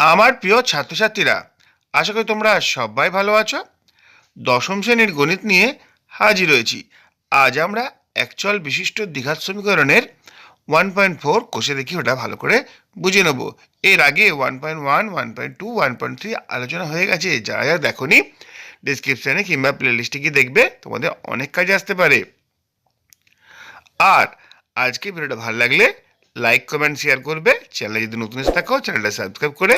আমার প্রিয় ছাত্রছাত্রীরা, আশা করি তোমরা সবাই ভালো আছো। দশম শ্রেণির গণিত নিয়ে হাজির হয়েছি। আজ আমরা অ্যাকচুয়াল বিশিষ্ট দ্বিঘাত সমীকরণের ওয়ান পয়েন্ট ফোর কোষে দেখি ওটা ভালো করে বুঝে নেব। এর আগে one point one one point two one point three আলোচনা হয়ে গেছে, যারা যারা দেখোনি ডিসক্রিপশানে কিংবা প্লেলিস্টে গিয়ে দেখবে, তোমাদের অনেক কাজে আসতে পারে। আর আজকে ভিডিওটা ভালো লাগলে লাইক কমেন্ট শেয়ার করবে। চ্যানেলে যদি নতুন এসে থাকো চ্যানেলটা সাবস্ক্রাইব করে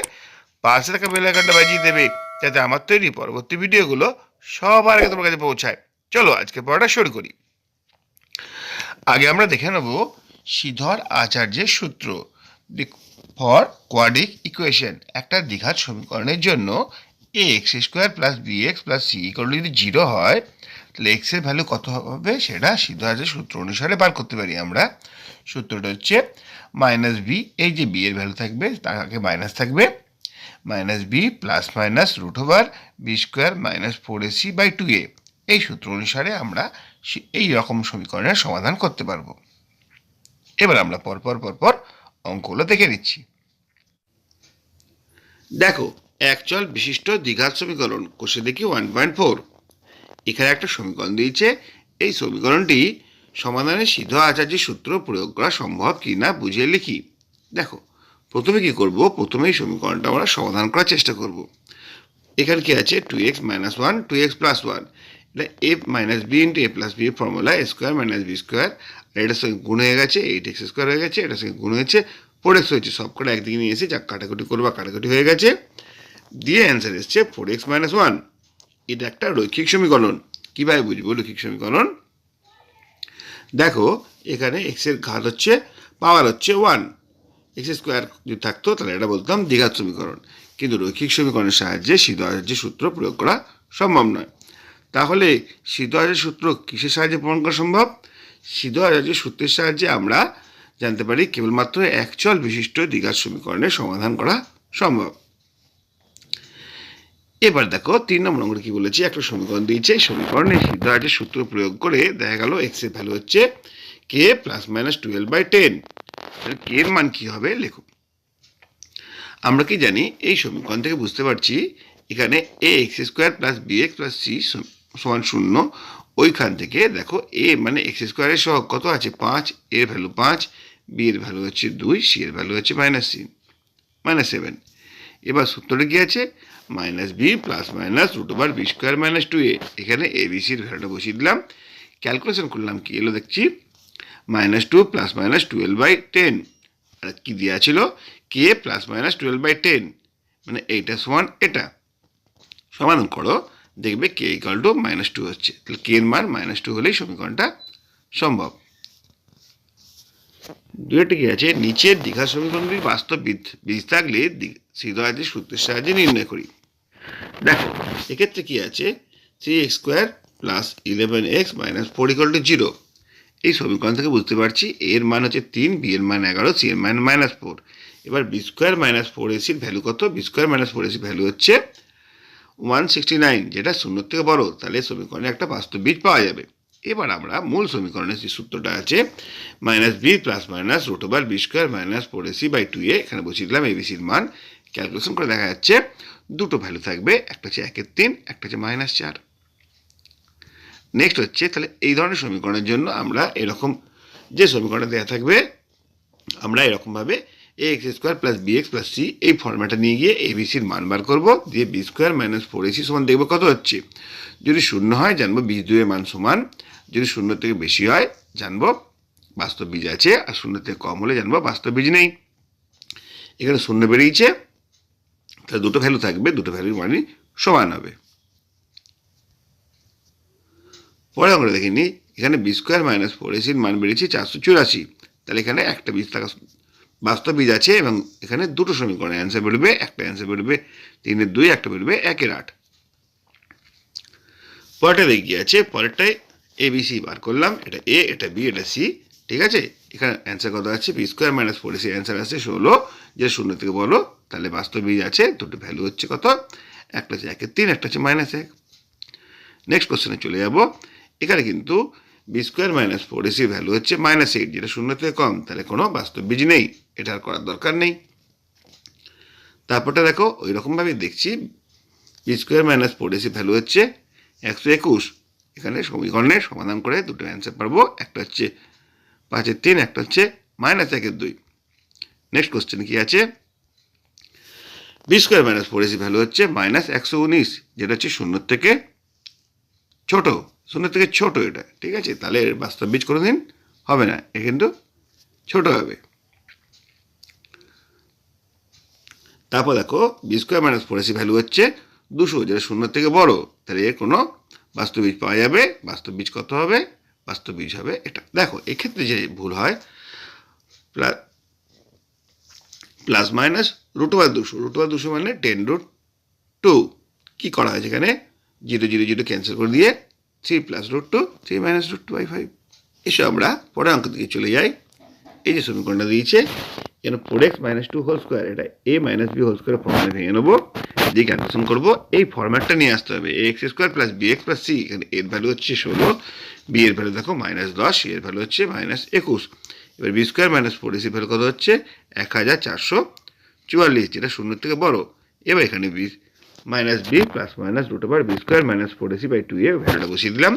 পাশে থাকা বেল আইকনটা বাজিয়ে দেবে, যাতে আমার তৈরি পরবর্তী ভিডিওগুলো সবার আগে তোমার কাছে পৌঁছায়। চলো আজকে পড়াটা শুরু করি। আগে আমরা দেখে নেব শ্রীধর আচার্যের সূত্র। ফর কোয়াডিক ইকুয়েশন একটা দ্বিঘাত সমীকরণের জন্য A X square plus B X plus C equal যদি জিরো হয়, তাহলে এক্সের ভ্যালু কত হবে? সেটা আচার্যের সূত্র অনুসারে বার করতে পারি আমরা। সূত্রটা হচ্ছে মাইনাস বি, এই যে বি এর ভ্যালু থাকবে আগে মাইনাস থাকবে। Minus B plus minus root over B square minus four AC by two A এই সূত্র অনুসারে আমরা সে- এই রকম সমীকরণের সমাধান করতে পারব। এবার আমরা পরপর পরপর অঙ্কগুলো দেখে নিচ্ছি। দেখো, একচল বিশিষ্ট দ্বিঘাত সমীকরণ কোষে দেখি ওয়ান পয়েন্ট ফোর এখানে একটা সমীকরণ দিয়েছে, এই সমীকরণটি সমাধানে সিদ্ধ আচার্যের সূত্র প্রয়োগ করা সম্ভব কি না বুঝিয়ে লিখি। দেখো, প্রথমে কি করব? প্রথমে এই সমীকরণটা আমরা সমাধান করার চেষ্টা করব। এখানে কি আছে? Two X minus one two X plus one এটা A minus B into A plus B formula A square minus B square আর এটার সঙ্গে গুণ হয়ে গেছে এইট এক্স স্কোয়ার হয়ে গেছে, এটার সঙ্গে গুণ হয়েছে ফোর এক্স হয়েছে। সব কটা একদিকে নিয়ে এসে যা কাটাকুটি করবা কাটাকুটি হয়ে গেছে। দিয়ে অ্যান্সার এসছে ফোর এক্স মাইনাস ওয়ান এটা একটা রৈখিক সমীকরণ। কীভাবে বুঝব রৈখিক সমীকরণ? দেখো, এখানে এক্সের ঘাত হচ্ছে পাওয়ার হচ্ছে ওয়ান এক্স স্কোয়ার যদি থাকতো, তাহলে এটা বলতাম দ্বিঘাত সমীকরণ। কিন্তু রৈখিক সমীকরণের সাহায্যে সিদ্ধহাজের সূত্র প্রয়োগ করা সম্ভব নয়। তাহলে সিদ্ধহাজের সূত্র কিসের সাহায্যে প্রমাণ করা সম্ভব? সিদ্ধহাজের সূত্রের সাহায্যে আমরা জানতে পারি কেবলমাত্র একচল বিশিষ্ট দ্বিঘাত সমীকরণের সমাধান করা সম্ভব। এবার দেখো তিন নম্বর অঙ্কটা কি বলেছি? একটা সমীকরণ দিয়েছে, এই সমীকরণে সিদ্ধার্থের সূত্র প্রয়োগ করে দেখা গেল এক্সের ভ্যালু হচ্ছে K plus minus twelve by ten K এর মান কি হবে? লেখো। আমরা কি জানি? এই সমীকরণ থেকে বুঝতে পারছি এখানে A X square plus B X plus C সমান শূন্য। ওইখান থেকে দেখো এ মানে এক্স স্কোয়ারের সহ কত আছে? পাঁচ। এর ভ্যালু পাঁচ। বি এর ভ্যালু হচ্ছে দুই। সি এর ভ্যালু হচ্ছে মাইনাস সি মাইনাস সেভেন এবার সূত্রটা কি আছে? Minus B plus minus root over B square minus two A এখানে এ বি সির ভ্যালুটা বসিয়ে দিলাম। ক্যালকুলেশন করলাম কি? এলো দেখছি। Minus two plus minus twelve by ten আর কী দেওয়া ছিল? K plus minus twelve by ten মানে এইটা সমান এটা। সমাধান করো। দেখবে K equal to minus two হচ্ছে। তাহলে কে এর মান মাইনাস টু হলেই সমীকরণটা সম্ভব। দুইটা কি আছে? নিচের দীঘা সমীকরণটির বাস্তব বীজ থাকলে সিদ্ধার্থের সূত্রের সাহায্যে নির্ণয় করি। দেখো, এক্ষেত্রে কি আছে? Three X square plus eleven X minus four equal to zero এই সমীকরণ থেকে বুঝতে পারছি এর মান হচ্ছে তিন বি এর মান এগারো সি এর মান মাইনাস ফোর এবার বি স্কোয়ার মাইনাস ফোর এসির ভ্যালু কত? বি স্কোয়ার মাইনাস ফোর এসির ভ্যালু হচ্ছে ওয়ান সিক্সটি নাইন যেটা শূন্য থেকে বড়। তাহলে সমীকরণে একটা বাস্তব বীজ পাওয়া যাবে। এবার আমরা মূল সমীকরণের যে সূত্রটা আছে minus B plus minus root over B square minus four AC by two A এখানে বসিয়ে দিলাম এবিসির মান। ক্যালকুলেশন করে দেখা যাচ্ছে দুটো ভ্যালু থাকবে, একটা হচ্ছে একের তিন, একটা হচ্ছে মাইনাস চার। নেক্সট হচ্ছে তাহলে এই ধরনের সমীকরণের জন্য আমরা এরকম যে সমীকরণটা দেওয়া থাকবে, আমরা এরকমভাবে A X square plus B X plus C এই ফর্ম্যাটটা নিয়ে গিয়ে এবিসির মান বার করব, দিয়ে B square minus four AC সমান দেখব কত হচ্ছে। যদি শূন্য হয়, জানব বীজ দুয়ের মান সমান। যদি শূন্য থেকে বেশি হয়, জানব বাস্তব বীজ আছে, আর শূন্য থেকে কম হলে জানব বাস্তব বীজ নেই। এখানে শূন্য বেরিয়েছে তাহলে দুটো ভ্যালু থাকবে, দুটো ভ্যালুর মানই সমান হবে। পরে আমরা দেখিনি এখানে বি স্কোয়ার মাইনাস ফোর এসির মান বেরিয়েছে চারশো চুরাশি। তাহলে এখানে একটা বীজ থাকা বাস্তব বীজ আছে এবং এখানে দুটো সমীকরণে অ্যান্সার বেরোবে, একটা অ্যান্সার বেরোবে তিনের দুই, একটা বেরোবে, একের আট। পরেরটা দেখি আছে, পরেরটায় এ বি সি বার করলাম, এটা এ এটা বি এটা সি ঠিক আছে? এখানে অ্যান্সার কত আছে? B square minus four AC answer আছে ষোলো। যে শূন্য থেকে বলো, তাহলে বাস্তব বীজ আছে, দুটো ভ্যালু হচ্ছে কত? একটা হচ্ছে একের তিন, একটা হচ্ছে মাইনাস এক। নেক্সট কোশ্চেনে চলে যাব। এখানে কিন্তু বি স্কোয়ার মাইনাস ফোর এসির ভ্যালু হচ্ছে মাইনাস এইট যেটা শূন্য থেকে কম, তাহলে কোনো বাস্তব বীজ নেই। এটা আর করার দরকার নেই। তারপরটা দেখো ওই রকমভাবে দেখছি। B square minus four AC value হচ্ছে একশো একুশ। এখানে সমীকরণের সমাধান করে দুটো অ্যান্সার পারব। একটা হচ্ছে পাঁচের তিন, একটা হচ্ছে মাইনাস একের দুই। নেক্সট কোশ্চেন কি আছে? B square minus four AC value হচ্ছে মাইনাস একশো উনিশ, যেটা হচ্ছে শূন্যর থেকে ছোট। শূন্যর থেকে ছোট এটা, ঠিক আছে? তাহলে এর বাস্তব বীজ কোনো দিন হবে না, এ কিন্তু ছোট হবে। তারপর দেখো B square minus four AC value হচ্ছে দুশো, যেটা শূন্যর থেকে বড়। তাহলে এর কোনো বাস্তব বীজ পাওয়া যাবে? বাস্তব বীজ কত হবে? বাস্তব বীজ হবে এটা, দেখো, এক্ষেত্রে যে ভুল হয় প্লাস মাইনাস রুট ওভার দুশো রুট ওভার দুশো মানে টেন রুট টু কী করা হয়েছে এখানে? জিরো জিরো জিরো ক্যান্সেল করে দিয়ে three plus root two three minus root two by five এসব আমরা পরের অঙ্ক দিকে চলে যাই। এই যে সমীকরণটা দিয়েছে এখানে four X minus two whole square এটা A minus B whole square ফর্মে ভেঙে নেব। দিয়ে ক্যালকুলেশন করব। এই ফর্ম্যাটটা নিয়ে আসতে হবে A X square plus B X plus C এখানে এর ভ্যালু হচ্ছে ষোলো। বি এর ভ্যালু দেখো মাইনাস দশ এর ভ্যালু হচ্ছে মাইনাস একুশ। এবার B square minus four AC value কত হচ্ছে? এক হাজার চারশো চুয়াল্লিশ, যেটা শূন্য থেকে বড়। এবার এখানে B minus B plus minus root over B square minus four AC by two A ভ্যালুটা বসিয়ে দিলাম।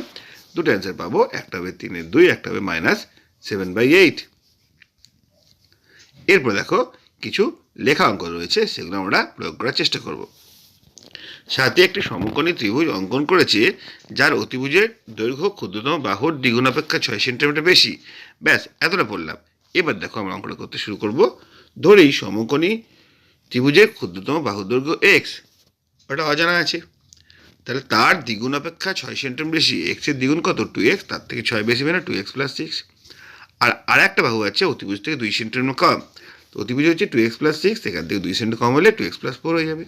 দুটো অ্যান্সার পাবো, একটা হবে তিনের দুই, একটা হবে মাইনাস সেভেন বাই এইট এরপর দেখো, কিছু লেখা অঙ্ক রয়েছে, সেগুলো আমরা প্রয়োগ করার চেষ্টা করব। সাথে একটি সমকোণী ত্রিভুজ অঙ্কন করেছে, যার অতিভুজের দৈর্ঘ্য ক্ষুদ্রতম বাহুর দ্বিগুণ অপেক্ষা ছয় সেন্টিমিটার বেশি। ব্যাস, এতটা পড়লাম এবার দেখো আমরা অঙ্কটা করতে শুরু করব। ধরেই সমকোণী ত্রিভুজের ক্ষুদ্রতম বাহুর দৈর্ঘ্য এক্স ওটা অজানা আছে। তাহলে তার দ্বিগুণ অপেক্ষা ছয় সেন্টিমিটার বেশি। এক্সের দ্বিগুণ কত? টু এক্স তার থেকে ছয় বেশি মানে টু এক্স প্লাস সিক্স আর আর একটা বাহু আছে, অতিভুজ থেকে দুই সেন্টিমিটার কম। তো অতিভুজ হচ্ছে টু এক্স প্লাস সিক্স এখান থেকে দুই সেন্টিমিটার কম হলে টু এক্স প্লাস ফোর হয়ে যাবে।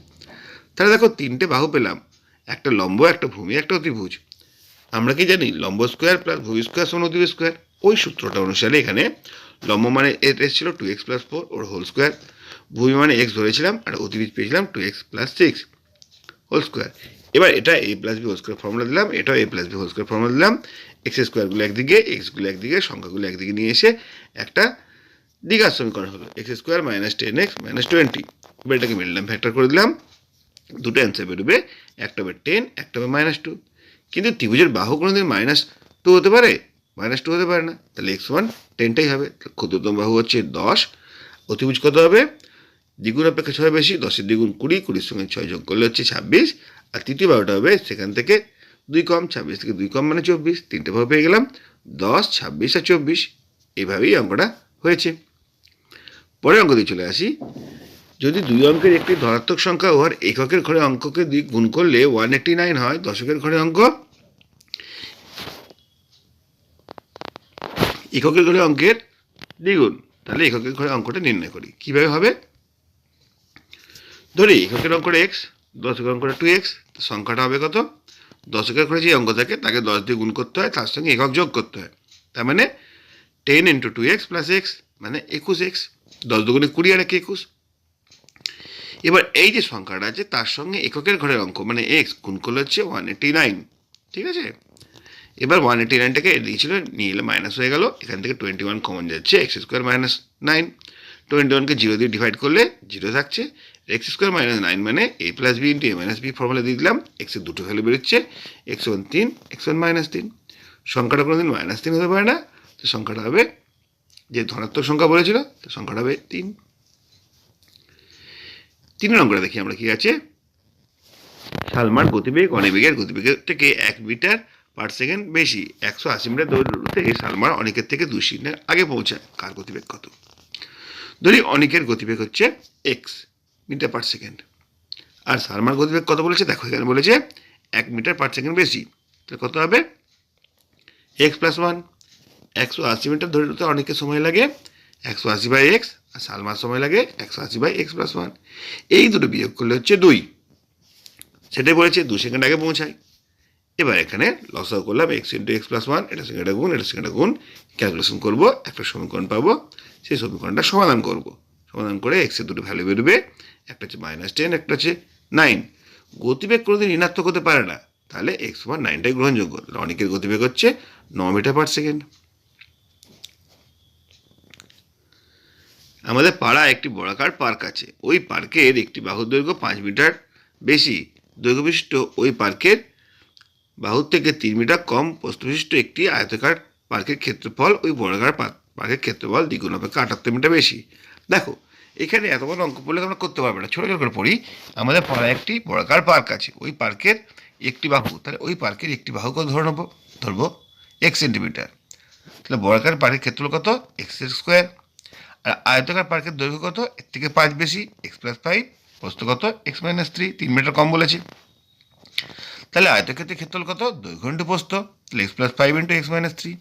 তাহলে দেখো তিনটে বাহু পেলাম। একটা লম্ব, একটা ভূমি, একটা অতিভুজ। আমরা কি জানি? লম্ব স্কোয়ার প্লাস ভূমি স্কোয়ার সমান অতিভুজ স্কোয়ার ওই সূত্রটা অনুসারে এখানে লম্ব মানে এর এসেছিল টু এক্স প্লাস ফোর ওর হোল স্কোয়ার ভূমি মানে এক্স ধরেছিলাম, আর অতিভুজ পেয়েছিলাম two X plus six whole square এবার এটা A plus B whole square formula দিলাম, এটাও A plus B whole square formula দিলাম। এক্স স্কোয়ারগুলো একদিকে এক্সগুলো একদিকে, সংখ্যাগুলো একদিকে নিয়ে এসে একটা দ্বিঘাত সমীকরণ হলো। X square minus ten X minus twenty এবার এটাকে মিডলাম ফ্যাক্টর করে দিলাম। দুটো অ্যান্সার বেরোবে, একটা হবে টেন একটা হবে মাইনাস টু কিন্তু ত্রিভুজের বাহু কোনো দিন মাইনাস টু হতে পারে? মাইনাস টু হতে পারে না। তাহলে এক্স ওয়ান টেনটাই হবে। ক্ষুদ্রতম বাহু হচ্ছে দশ। অতিভুজ কত হবে? দ্বিগুণ অপেক্ষা ছয় বেশি, দশের দ্বিগুণ কুড়ি, কুড়ির সঙ্গে ছয় যোগ করলে হচ্ছে ছাব্বিশ। আর তৃতীয় বারোটা হবে সেখান থেকে দুই কম, ছাব্বিশ থেকে দুই কম মানে চব্বিশ। তিনটে ভাবে পেয়ে গেলাম দশ, ছাব্বিশ আর চব্বিশ। এইভাবেই অঙ্কটা হয়েছে। পরের অঙ্ক দিয়ে চলে আসি। যদি দুই অঙ্কের একটি ধনাত্মক সংখ্যা উহার এককের ঘরে অঙ্ককে গুণ করলে ওয়ান এইট্টি নাইন হয়, দশকের ঘরে অঙ্ক? এককের ঘরে অঙ্কের দ্বিগুণ। তাহলে এককের ঘরে অঙ্কটা নির্ণয় করি। কীভাবে হবে? ধরি, এককের অঙ্কটা এক্স দশকের অঙ্কটা টু এক্স সংখ্যাটা হবে কত? দশকের ঘরে যে অঙ্ক থাকে, তাকে দশ দিয়ে গুণ করতে হয়, তার সঙ্গে একক যোগ করতে হয়। তার মানে ten into two X plus X মানে একুশ এক্স দশ দুগুণে কুড়ি আর একে একুশ। এবার এই যে সংখ্যাটা আছে, তার সঙ্গে এককের ঘরের অঙ্ক মানে এক্স গুণ করলে হচ্ছে ওয়ান এইটি নাইন ঠিক আছে? এবার ওয়ান এইটি নাইনটাকে দিয়েছিল নিয়ে এলে মাইনাস হয়ে গেল, এখান থেকে টোয়েন্টি ওয়ান কমন যাচ্ছে X square minus nine twenty ওয়ানকে জিরো দিয়ে ডিভাইড করলে জিরো থাকছে এক্স স্কোয়ার মাইনাস নাইন মানে A plus B into A minus B formula দিয়ে দিলাম এক্সের দুটো ভ্যালু বেরোচ্ছে এক্স ওয়ান তিন এক্স ওয়ান মাইনাস তিন। সংখ্যাটা কোনো দিন মাইনাস তিন হতে পারে না, তো সংখ্যাটা হবে যে ধনাত্মক সংখ্যা বলেছিল, তো সংখ্যাটা হবে তিন। তিন নম্বরে দেখি আমরা, কি আছে? সালমার গতিবেগ, অনিবেগের গতিবেগের থেকে এক মিটার পার সেকেন্ড বেশি। একশো আশি মিটার দৌড়তে এই সালমার অনেকের থেকে দুই সেকেন্ডের আগে পৌঁছায়। কার গতিবেগ কত? ধরি অনেকের গতিবেগ হচ্ছে এক্স মিটার পার সেকেন্ড আর সালমার গতিবেগ কত বলেছে? দেখো এখানে বলেছে এক মিটার পার সেকেন্ড বেশি। তো কত হবে? এক্স প্লাস ওয়ান একশো আশি মিটার ধরে অনেকের সময় লাগে। একশো আশি বাই এক্স আর সালমার সময় লাগে একশো আশি বাই এক্স প্লাস ওয়ান এই দুটো বিয়োগ করলে হচ্ছে দুই। সেটাই বলেছে দু সেকেন্ড আগে পৌঁছায়। এবার এখানে লসাও করলাম X into X plus one এটা এটা গুণ, এটা সঙ্গে গুণ। ক্যালকুলেশন করব, একটা সমীকরণ পাবো, সেই সমীকরণটা সমাধান করব। সমাধান করে এক্সের দুটো ভ্যালু বেরোবে, একটা হচ্ছে মাইনাস টেন একটা হচ্ছে নাইন গতিবেগ কোনোদিন ঋণাত্মক হতে পারে না। তাহলে এক্স ওয়ান নাইনটাই গ্রহণযোগ্য। অনেকের গতিবেগ হচ্ছে ন মিটার পার সেকেন্ড আমাদের পাড়ায় একটি বড়াকার পার্ক আছে। ওই পার্কের একটি বাহুর দৈর্ঘ্য পাঁচ মিটার বেশি। দৈর্ঘ্যবিশিষ্ট ওই পার্কের বাহুর থেকে তিন মিটার কম। প্রস্থবিশিষ্ট একটি আয়তাকার পার্কের ক্ষেত্রফল ওই পার্ক- পার্কের ক্ষেত্রফল দ্বিগুণ অপেক্ষা আটাত্তর মিটার বেশি। দেখো, এখানে এত বড় অঙ্ক পড়লে আমরা করতে পারবে না। ছোটো ছোটো করে পড়ি। আমাদের পাড়ায় একটি বর্গাকার পার্ক আছে। ওই পার্কের একটি বাহু। তাহলে ওই পার্কের একটি বাহু কত ধরে নেব? ধরবো? এক সেন্টিমিটার। তাহলে বর্গাকার পার্কের ক্ষেত্রফল কত? X square. আর আয়তাকার পার্কের দৈর্ঘ্য কত? এর থেকে পাঁচ বেশি এক্স প্লাস ফাইভ প্রস্থ কত? এক্স মাইনাস থ্রি তিন মিটার কম বলেছি। তাহলে আয়তক্ষেত্রের ক্ষেত্রফল কত? দৈর্ঘ্য ইন্টু প্রস্থ, তাহলে X plus five into X minus three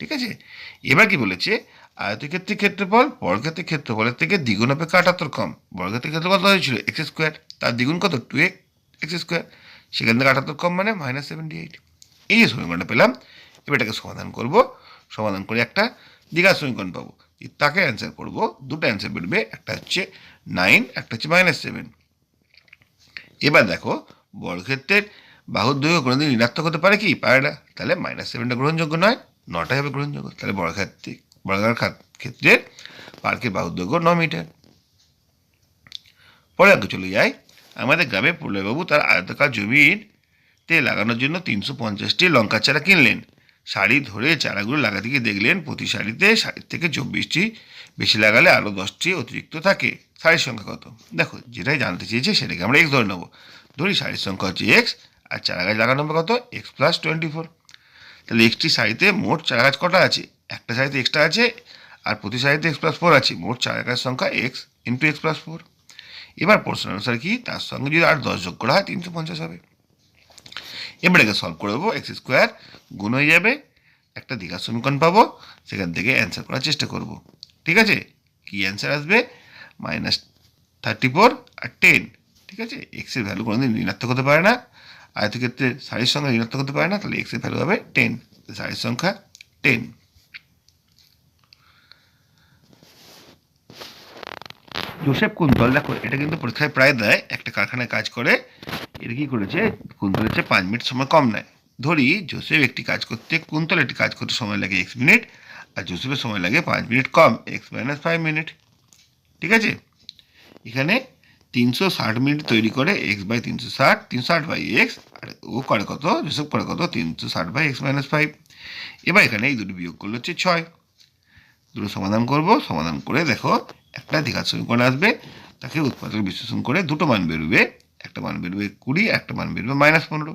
ঠিক আছে? এবার কি বলেছে? আয়তক্ষেত্রের ক্ষেত্রফল বর্গক্ষেত্রের ক্ষেত্রফলের থেকে দ্বিগুণ অপেক্ষা আটাত্তর কম। বর্গক্ষেত্রের ক্ষেত্রফল কত হয়েছিল? এক্স স্কোয়ার তার দ্বিগুণ কত? টু এক্স স্কোয়ার সেখান থেকে আটাত্তর কম মানে মাইনাস সেভেন্টি এইট এই যে সমীকরণটা পেলাম, এবার এটাকে সমাধান করব। সমাধান করে একটা দ্বিঘাত সমীকরণ পাবো। তাকে অ্যান্সার করব, দুটো অ্যান্সার বেরোবে, একটা হচ্ছে নাইন একটা হচ্ছে মাইনাস সেভেন এবার দেখো, বর্গক্ষেত্রের বাহুর দৈর্ঘ্য কোনোদিন ঋণাত্মক হতে পারে কি? পারে না। তাহলে মাইনাস সেভেনটা গ্রহণযোগ্য নয় নটাই হবে গ্রহণযোগ্য। তাহলে বর্গক্ষেত্রে বর্গাকার খাত- ক্ষেত্রের পার্কের বাহুর দৈর্ঘ্য ন মিটার পরে আগে চলে যাই। আমাদের গ্রামে প্রলয়বাবু তার আয়তাকার জমিতে লাগানোর জন্য তিনশো পঞ্চাশটি লঙ্কা চারা কিনলেন। শাড়ি ধরে চারাগুলো লাগাতে গিয়ে দেখলেন প্রতি শাড়িতে শাড়ির থেকে চব্বিশটি, বেশি লাগালে আরও দশটি অতিরিক্ত থাকে। শাড়ির সংখ্যা কত? দেখো, যেটাই জানতে চেয়েছে সেটাকে আমরা এক্স ধরে নেব। ধরি শাড়ির সংখ্যা হচ্ছে এক্স আর চারা গাছ লাগানো হবে কত? এক্স প্লাস টোয়েন্টি ফোর তাহলে এক্সটি শাড়িতে মোট চারা গাছ কটা আছে? একটা শাড়িতে এক্সট্রা আছে, আর প্রতি শাড়িতে এক্স প্লাস ফোর আছে। মোট চারা গাছের সংখ্যা X into X plus four এবার প্রশ্ন অনুসারে কি? তার সঙ্গে যদি আর দশ যোগ করা হয়, তিনশো পঞ্চাশ হবে। এবার সলভ করে দেবো এক্স স্কোয়ার গুণ হয়ে যাবে একটা দীঘার সমীকরণ পাবো, সেখান থেকে অ্যান্সার করার চেষ্টা করব। ঠিক আছে? কি অ্যান্সার আসবে? মাইনাস থার্টি ফোর আর টেন ঠিক আছে? এক্সের ভ্যালু কোনোদিন ঋণাত্মক হতে পারে না। আয়তক্ষেত্রে শাড়ির সংখ্যা ঋণাত্মক হতে পারে না, তাহলে এক্সের ভ্যালু হবে টেন শাড়ির সংখ্যা টেন জোসেফ কুন্তল, দেখো, এটা কিন্তু পরীক্ষায় প্রায় দেয়, একটা কারখানায় কাজ করে এটা কি করেছে? কুন্তলের চেয়ে পাঁচ মিনিট সময় কম নেয়। ধরি জোসেফ একটি কাজ করতে, কুন্তল একটি কাজ করতে সময় লাগে এক্স মিনিট, আর জোসেফের সময় লাগে পাঁচ মিনিট কম এক্স মাইনাস ফাইভ মিনিট ঠিক আছে? এখানে তিনশো ষাট মিনিট তৈরি করে এক্স বাই তিনশো ষাট তিনশো ষাট বাই এক্স আর ও করে কত? জোসেফ করে কত? তিনশো ষাট বাই এক্স মাইনাস ফাইভ এবার এখানে এই দুটো বিয়োগ করলে হচ্ছে ছয়। দুটো সমাধান করব, সমাধান করে দেখো, একটা দ্বিঘাত সমীকরণ আসবে, তাকে উৎপাদক বিশ্লেষণ করে দুটো মান বেরোবে। একটা মান বেরোবে কুড়ি, একটা মান বেরোবে মাইনাস পনেরো।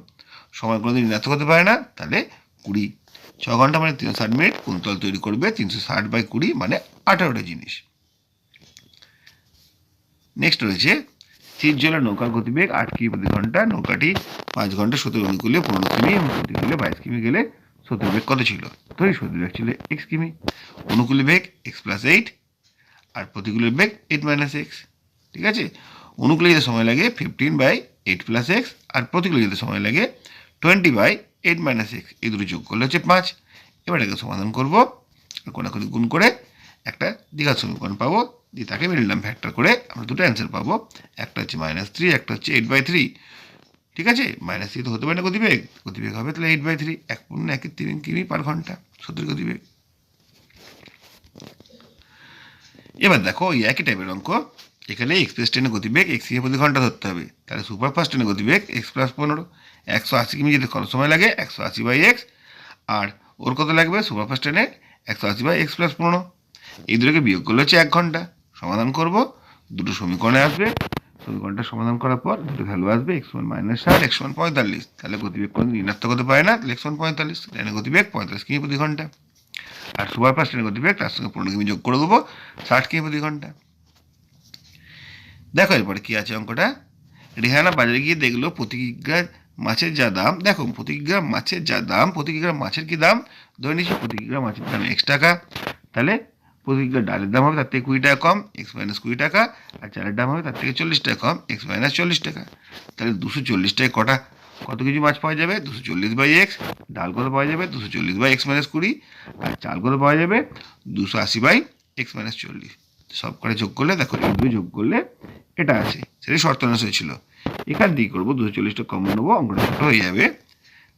সময় কোনোদিন ঋণাত্মক হতে পারে না, তাহলে কুড়ি। ছ ঘণ্টা মানে তিনশো ষাট মিনিট, কুন্তল তৈরি করবে তিনশো ষাট বাই কুড়ি মানে আঠারোটা জিনিস। নেক্সট রয়েছে স্থির জলের নৌকার গতিবেগ আট কিমি প্রতি ঘণ্টা, নৌকাটি পাঁচ ঘণ্টা সতেরো অনুকূলে পনেরো কিমি এবং প্রতিকূলে বাইশ কিমি গেলে সতেরো বেগ কত ছিল? ধরি সতেরো বেগ ছিল এক্স কিমি। অনুকূলে বেগ এক্স প্লাস এইট আর প্রতিকূলের বেগ এইট মাইনাস এক্স ঠিক আছে? অনুকূলে যেতে সময় লাগে fifteen by eight plus X আর প্রতিকূলে যেতে সময় লাগে twenty by eight minus X এই দুটো যোগ করলে হচ্ছে পাঁচ। এবার এটাকে সমাধান করব। কোনাকুনি গুণ করে একটা দ্বিঘাত সমীকরণ পাবো। দিয়ে তাকে মেরে নিলাম ফ্যাক্টর করে আমরা দুটো অ্যান্সার পাবো। একটা হচ্ছে মাইনাস থ্রি একটা হচ্ছে এইট বাই থ্রি ঠিক আছে? মাইনাস থ্রি তো হতে পারে না গতিবেগ। গতিবেগ হবে তাহলে এইট বাই থ্রি এক পূর্ণ একের তিন কিমি পার ঘণ্টা। সত্যি গতিবেগ। এবার দেখো ওই একই টাইপের অঙ্ক। এখানে এক্সপ্রেস ট্রেনের গতিবেগ এক্স প্রতি ঘণ্টা ধরতে হবে। তাহলে সুপারফাস্ট ট্রেনের গতিবেগ এক্স প্লাস পনেরো, একশো আশি কিমি যেতে কত সময় লাগে, একশো আশি বাই এক্স আর ওর কত লাগবে? সুপার ফাস্ট ট্রেনে একশো আশি বাই এক্স প্লাস পনেরো। এই দুটোকে বিয়োগ করলে হচ্ছে এক ঘণ্টা। সমাধান করব, দুটো সমীকরণে আসবে। সমীকরণটা সমাধান করার পর দুটো ভ্যালু আসবে এক্স ওয়ান মাইনাস ষাট এক্স ওয়ান পঁয়তাল্লিশ। তাহলে গতিবেগ কোনো ঋণাত্মক হতে পারে না এক্স ওয়ান পঁয়তাল্লিশ। ট্রেনের গতিবেগ পঁয়তাল্লিশ কিমি প্রতি ঘণ্টা। আর সুপার ফাস্ট ট্রেনের গতিবেগ তার সঙ্গে পনেরো কিমি যোগ করে দেবো, ষাট কিমি প্রতি ঘণ্টা। দেখো এরপরে কী আছে অঙ্কটা? রেহানা বাজারে গিয়ে দেখল প্রতি কিগ্রা মাছের যা দাম, দেখো প্রতি কিগ্রা মাছের যা দাম প্রতি কিগ্রা মাছের কি দাম? ধরে নিচ্ছি প্রতি কিগ্রা মাছের দাম এক্স টাকা। তাহলে প্রতি কিগ্রা ডালের দাম হবে তার থেকে কুড়ি টাকা কম এক্স মাইনাস কুড়ি টাকা, আর চালের দাম হবে তার থেকে চল্লিশ টাকা কম এক্স মাইনাস চল্লিশ টাকা। তাহলে দুশো চল্লিশ টাকা কটা? কত কেজি মাছ পাওয়া যাবে? দুশো চল্লিশ বাই এক্স ডাল কত পাওয়া যাবে? দুশো চল্লিশ বাই এক্স মাইনাস কুড়ি। আর চাল কত পাওয়া যাবে? দুশো আশি বাই এক্স মাইনাস চল্লিশ। সব করে যোগ করলে, দেখো যোগ করলে এটা আছে। সেটাই শর্ত অনুসারে ছিল। এখান দিয়ে করব, দুশো চল্লিশটা কম নেব, অঙ্কটা ছোটো হয়ে যাবে।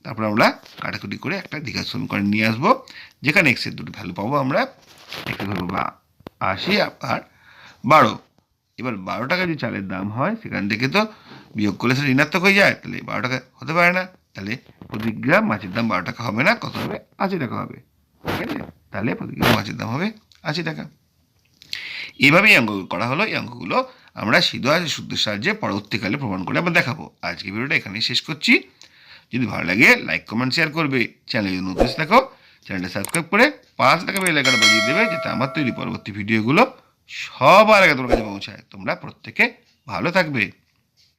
তারপর আমরা কাটাকুটি করে একটা দীঘার সমীকরণ নিয়ে আসব, যেখানে এক্সের দুটো ভ্যালু পাবো আমরা। এক্সের ধরবো বা আশি, আর বারো। এবার বারো টাকা যদি চালের দাম হয়, সেখান থেকে তো বিয়োগ করলে সেটা ঋণাত্মক হয়ে যায়। তাহলে বারো টাকা হতে পারে না। তাহলে প্রতি গ্রাম মাছের দাম বারো টাকা হবে না, কত হবে? আশি টাকা হবে। ঠিক আছে? তাহলে প্রতি গ্রাম মাছের দাম হবে আশি টাকা। এইভাবেই অঙ্ক করা হলো। এই অঙ্কগুলো আমরা সিদ্ধ আর সূত্রের সাহায্যে পরবর্তীকালে প্রমাণ করে আমরা দেখাবো। আজকে ভিডিওটা এখানেই শেষ করছি। যদি ভালো লাগে লাইক কমেন্ট শেয়ার করবে। চ্যানেল যদি নতুন দেখো চ্যানেলটা সাবস্ক্রাইব করে পাঁচ টাকা বেল আইকনটা বাজিয়ে দেবে, যাতে আমার তৈরি পরবর্তী ভিডিওগুলো সবার আগে তোমার কাছে পৌঁছায়। তোমরা প্রত্যেকে ভালো থাকবে।